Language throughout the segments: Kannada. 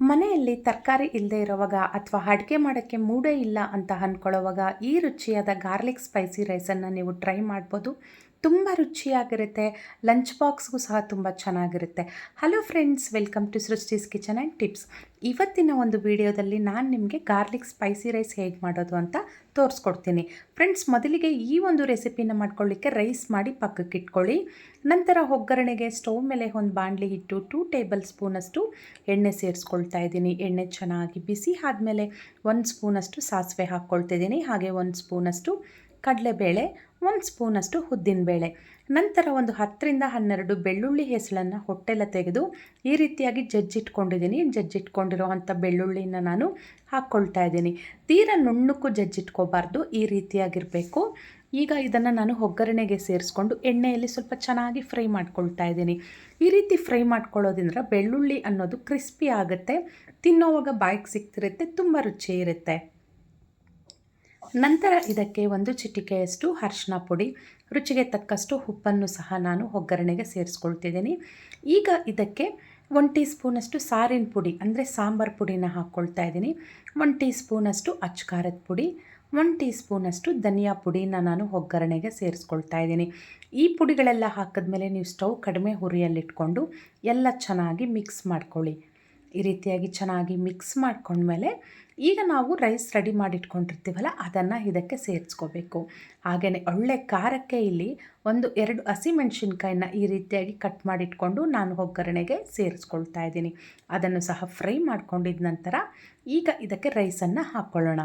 ಮನೆಯಲ್ಲಿ ತರಕಾರಿ ಇಲ್ಲದೆ ಇರುವಾಗ ಅಥವಾ ಅಡುಗೆ ಮಾಡೋಕ್ಕೆ ಮೂಡೇ ಇಲ್ಲ ಅಂತ ಅಂದ್ಕೊಳ್ಳೋವಾಗ ಈ ರುಚಿಯಾದ ಗಾರ್ಲಿಕ್ ಸ್ಪೈಸಿ ರೈಸನ್ನು ನೀವು ಟ್ರೈ ಮಾಡ್ಬೋದು. ತುಂಬ ರುಚಿಯಾಗಿರುತ್ತೆ. ಲಂಚ್ ಬಾಕ್ಸ್ಗೂ ಸಹ ತುಂಬ ಚೆನ್ನಾಗಿರುತ್ತೆ. Hello friends welcome to Srishti's kitchen and tips ಇವತ್ತಿನ ಒಂದು ವಿಡಿಯೋದಲ್ಲಿ ನಾನು ನಿಮಗೆ ಗಾರ್ಲಿಕ್ ಸ್ಪೈಸಿ ರೈಸ್ ಹೇಗೆ ಮಾಡೋದು ಅಂತ ತೋರಿಸ್ಕೊಡ್ತೀನಿ. ಫ್ರೆಂಡ್ಸ್ ಮೊದಲಿಗೆ ಈ ಒಂದು ರೆಸಿಪಿನ ಮಾಡ್ಕೊಳ್ಳಿಕ್ಕೆ ರೈಸ್ ಮಾಡಿ ಪಕ್ಕಕ್ಕೆ ಇಟ್ಕೊಳ್ಳಿ. ನಂತರ ಒಗ್ಗರಣೆಗೆ ಸ್ಟವ್ ಮೇಲೆ ಒಂದು ಬಾಣಲಿ ಇಟ್ಟು ಟೂ ಟೇಬಲ್ ಸ್ಪೂನಷ್ಟು ಎಣ್ಣೆ ಸೇರಿಸ್ಕೊಳ್ತಾ ಇದ್ದೀನಿ. ಎಣ್ಣೆ ಚೆನ್ನಾಗಿ ಬಿಸಿ ಆದಮೇಲೆ ಒಂದು ಸ್ಪೂನಷ್ಟು ಸಾಸಿವೆ ಹಾಕ್ಕೊಳ್ತಿದ್ದೀನಿ ಹಾಗೆ ಒಂದು ಸ್ಪೂನಷ್ಟು ಕಡಲೆಬೇಳೆ ಒಂದು ಸ್ಪೂನಷ್ಟು ಉದ್ದಿನಬೇಳೆ ನಂತರ ಒಂದು ಹತ್ತರಿಂದ ಹನ್ನೆರಡು ಬೆಳ್ಳುಳ್ಳಿ ಹೆಸಳನ್ನು ಹೊಟ್ಟೆಲ್ಲ ತೆಗೆದು ಈ ರೀತಿಯಾಗಿ ಜಜ್ಜಿಟ್ಕೊಂಡಿದ್ದೀನಿ. ಜಜ್ಜಿಟ್ಕೊಂಡಿರೋ ಅಂಥ ಬೆಳ್ಳುಳ್ಳಿನ ನಾನು ಹಾಕ್ಕೊಳ್ತಾ ಇದ್ದೀನಿ. ತೀರ ನುಣ್ಣಕ್ಕೂ ಜಜ್ಜಿಟ್ಕೋಬಾರ್ದು, ಈ ರೀತಿಯಾಗಿರಬೇಕು. ಈಗ ಇದನ್ನು ನಾನು ಒಗ್ಗರಣೆಗೆ ಸೇರಿಸ್ಕೊಂಡು ಎಣ್ಣೆಯಲ್ಲಿ ಸ್ವಲ್ಪ ಚೆನ್ನಾಗಿ ಫ್ರೈ ಮಾಡ್ಕೊಳ್ತಾ ಇದ್ದೀನಿ. ಈ ರೀತಿ ಫ್ರೈ ಮಾಡ್ಕೊಳ್ಳೋದ್ರಿಂದ ಬೆಳ್ಳುಳ್ಳಿ ಅನ್ನೋದು ಕ್ರಿಸ್ಪಿ ಆಗುತ್ತೆ, ತಿನ್ನೋವಾಗ ಬಾಯಿಗೆ ಸಿಗ್ತಿರುತ್ತೆ, ತುಂಬ ರುಚಿ ಇರುತ್ತೆ. ನಂತರ ಇದಕ್ಕೆ ಒಂದು ಚಿಟಿಕೆಯಷ್ಟು ಅರಿಶಿನ ಪುಡಿ, ರುಚಿಗೆ ತಕ್ಕಷ್ಟು ಉಪ್ಪನ್ನು ಸಹ ನಾನು ಒಗ್ಗರಣೆಗೆ ಸೇರಿಸ್ಕೊಳ್ತಿದ್ದೀನಿ. ಈಗ ಇದಕ್ಕೆ ಒನ್ ಟೀ ಸ್ಪೂನಷ್ಟು ಸಾರಿನ ಪುಡಿ, ಅಂದರೆ ಸಾಂಬಾರು ಪುಡಿನ ಹಾಕ್ಕೊಳ್ತಾ ಇದ್ದೀನಿ. ಒನ್ ಟೀ ಸ್ಪೂನಷ್ಟು ಅಚ್ಕಾರದ ಪುಡಿ ಒನ್ ಟೀ ಸ್ಪೂನಷ್ಟು ಧನಿಯಾ ಪುಡಿನ ನಾನು ಒಗ್ಗರಣೆಗೆ ಸೇರಿಸ್ಕೊಳ್ತಾ ಇದ್ದೀನಿ. ಈ ಪುಡಿಗಳೆಲ್ಲ ಹಾಕಿದ್ಮೇಲೆ ನೀವು ಸ್ಟವ್ ಕಡಿಮೆ ಹುರಿಯಲ್ಲಿಟ್ಕೊಂಡು ಎಲ್ಲ ಚೆನ್ನಾಗಿ ಮಿಕ್ಸ್ ಮಾಡ್ಕೊಳ್ಳಿ. ಈ ರೀತಿಯಾಗಿ ಚೆನ್ನಾಗಿ ಮಿಕ್ಸ್ ಮಾಡ್ಕೊಂಡ್ಮೇಲೆ ಈಗ ನಾವು ರೈಸ್ ರೆಡಿ ಮಾಡಿಟ್ಕೊಂಡಿರ್ತೀವಲ್ಲ, ಅದನ್ನು ಇದಕ್ಕೆ ಸೇರಿಸ್ಕೋಬೇಕು. ಹಾಗೆಯೇ ಒಳ್ಳೆ ಖಾರಕ್ಕೆ ಇಲ್ಲಿ ಒಂದು ಎರಡು ಹಸಿಮೆಣ್ಸಿನ್ಕಾಯಿನ ಈ ರೀತಿಯಾಗಿ ಕಟ್ ಮಾಡಿಟ್ಕೊಂಡು ನಾನು ಒಗ್ಗರಣೆಗೆ ಸೇರಿಸ್ಕೊಳ್ತಾ ಇದ್ದೀನಿ. ಅದನ್ನು ಸಹ ಫ್ರೈ ಮಾಡ್ಕೊಂಡಿದ್ದ ನಂತರ ಈಗ ಇದಕ್ಕೆ ರೈಸನ್ನು ಹಾಕ್ಕೊಳ್ಳೋಣ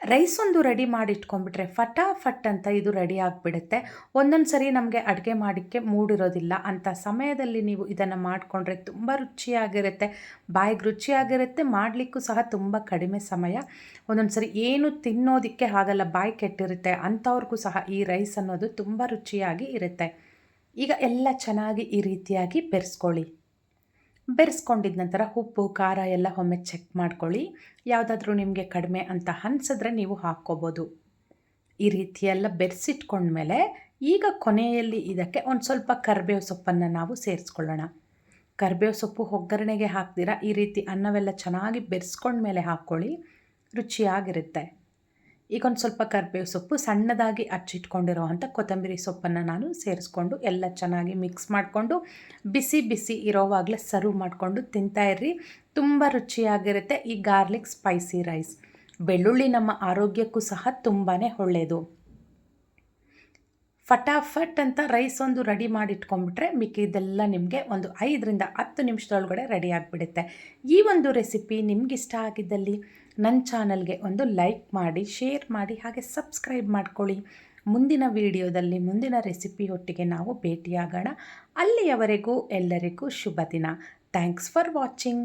ರೈಸ್ ಒಂದು ರೆಡಿ ಮಾಡಿ ಇಟ್ಕೊಂಡ್ಬಿಟ್ರೆ ಫಟಾಫಟ್ ಅಂತ ಇದು ರೆಡಿ ಆಗಿಬಿಡುತ್ತೆ. ಒಂದೊಂದು ಸರಿ ನಮಗೆ ಅಡುಗೆ ಮಾಡೋಕ್ಕೆ ಮೂಡಿರೋದಿಲ್ಲ. ಅಂಥ ಸಮಯದಲ್ಲಿ ನೀವು ಇದನ್ನು ಮಾಡಿಕೊಂಡ್ರೆ ತುಂಬ ರುಚಿಯಾಗಿರುತ್ತೆ. ಬಾಯಿಗೆ ರುಚಿಯಾಗಿರುತ್ತೆ, ಮಾಡಲಿಕ್ಕೂ ಸಹ ತುಂಬ ಕಡಿಮೆ ಸಮಯ. ಒಂದೊಂದು ಸರಿ ಏನು ತಿನ್ನೋದಕ್ಕೆ ಆಗಲ್ಲ, ಬಾಯಿ ಕೆಟ್ಟಿರುತ್ತೆ, ಅಂಥವ್ರಿಗೂ ಸಹ ಈ ರೈಸ್ ಅನ್ನೋದು ತುಂಬ ರುಚಿಯಾಗಿ ಇರುತ್ತೆ. ಈಗ ಎಲ್ಲ ಚೆನ್ನಾಗಿ ಈ ರೀತಿಯಾಗಿ ಬೆರೆಸ್ಕೊಳ್ಳಿ. ಬೆರೆಸ್ಕೊಂಡಿದ ನಂತರ ಉಪ್ಪು, ಖಾರ ಎಲ್ಲ ಒಮ್ಮೆ ಚೆಕ್ ಮಾಡ್ಕೊಳ್ಳಿ. ಯಾವುದಾದ್ರೂ ನಿಮಗೆ ಕಡಿಮೆ ಅಂತ ಅನ್ಸಿದ್ರೆ ನೀವು ಹಾಕ್ಕೋಬೋದು. ಈ ರೀತಿಯೆಲ್ಲ ಬೆರೆಸಿಟ್ಕೊಂಡ್ಮೇಲೆ ಈಗ ಕೊನೆಯಲ್ಲಿ ಇದಕ್ಕೆ ಒಂದು ಸ್ವಲ್ಪ ಕರಿಬೇವು ಸೊಪ್ಪನ್ನು ನಾವು ಸೇರಿಸ್ಕೊಳ್ಳೋಣ. ಕರಿಬೇವು ಸೊಪ್ಪು ಒಗ್ಗರಣೆಗೆ ಹಾಕ್ತೀರಾ? ಈ ರೀತಿ ಅನ್ನವೆಲ್ಲ ಚೆನ್ನಾಗಿ ಬೆರೆಸ್ಕೊಂಡ್ಮೇಲೆ ಹಾಕ್ಕೊಳ್ಳಿ. ರುಚಿಯಾಗಿರುತ್ತೆ. ಈಗ ಒಂದು ಸ್ವಲ್ಪ ಕರಿಬೇವು ಸೊಪ್ಪು ಸಣ್ಣದಾಗಿ ಹಚ್ಚಿಟ್ಕೊಂಡಿರೋ ಅಂಥ ಕೊತ್ತಂಬರಿ ಸೊಪ್ಪನ್ನು ನಾನು ಸೇರಿಸ್ಕೊಂಡು ಎಲ್ಲ ಚೆನ್ನಾಗಿ ಮಿಕ್ಸ್ ಮಾಡಿಕೊಂಡು ಬಿಸಿ ಬಿಸಿ ಇರೋವಾಗಲೇ ಸರ್ವ್ ಮಾಡಿಕೊಂಡು ತಿಂತಾಯಿರ್ರಿ ತುಂಬ ರುಚಿಯಾಗಿರುತ್ತೆ ಈ ಗಾರ್ಲಿಕ್ ಸ್ಪೈಸಿ ರೈಸ್ ಬೆಳ್ಳುಳ್ಳಿ ನಮ್ಮ ಆರೋಗ್ಯಕ್ಕೂ ಸಹ ತುಂಬಾ ಒಳ್ಳೆಯದು ಫಟಾಫಟ್ ಅಂತ ರೈಸ್ ಒಂದು ರೆಡಿ ಮಾಡಿ ಇಟ್ಕೊಂಡ್ಬಿಟ್ರೆ ಮಿಕ್ಕಿದೆಲ್ಲ ನಿಮಗೆ ಒಂದು ಐದರಿಂದ ಹತ್ತು ನಿಮಿಷದೊಳಗಡೆ ರೆಡಿ ಆಗಿಬಿಡುತ್ತೆ. ಈ ಒಂದು ರೆಸಿಪಿ ನಿಮಗಿಷ್ಟ ಆಗಿದ್ದಲ್ಲಿ ನನ್ನ ಚಾನಲ್ಗೆ ಒಂದು ಲೈಕ್ ಮಾಡಿ, ಶೇರ್ ಮಾಡಿ, ಹಾಗೆ ಸಬ್ಸ್ಕ್ರೈಬ್ ಮಾಡ್ಕೊಳ್ಳಿ. ಮುಂದಿನ ವಿಡಿಯೋದಲ್ಲಿ ಮುಂದಿನ ರೆಸಿಪಿ ಒಟ್ಟಿಗೆ ನಾವು ಭೇಟಿಯಾಗೋಣ. ಅಲ್ಲಿಯವರೆಗೂ ಎಲ್ಲರಿಗೂ ಶುಭ ದಿನ ಥ್ಯಾಂಕ್ಸ್ ಫಾರ್ ವಾಚಿಂಗ್.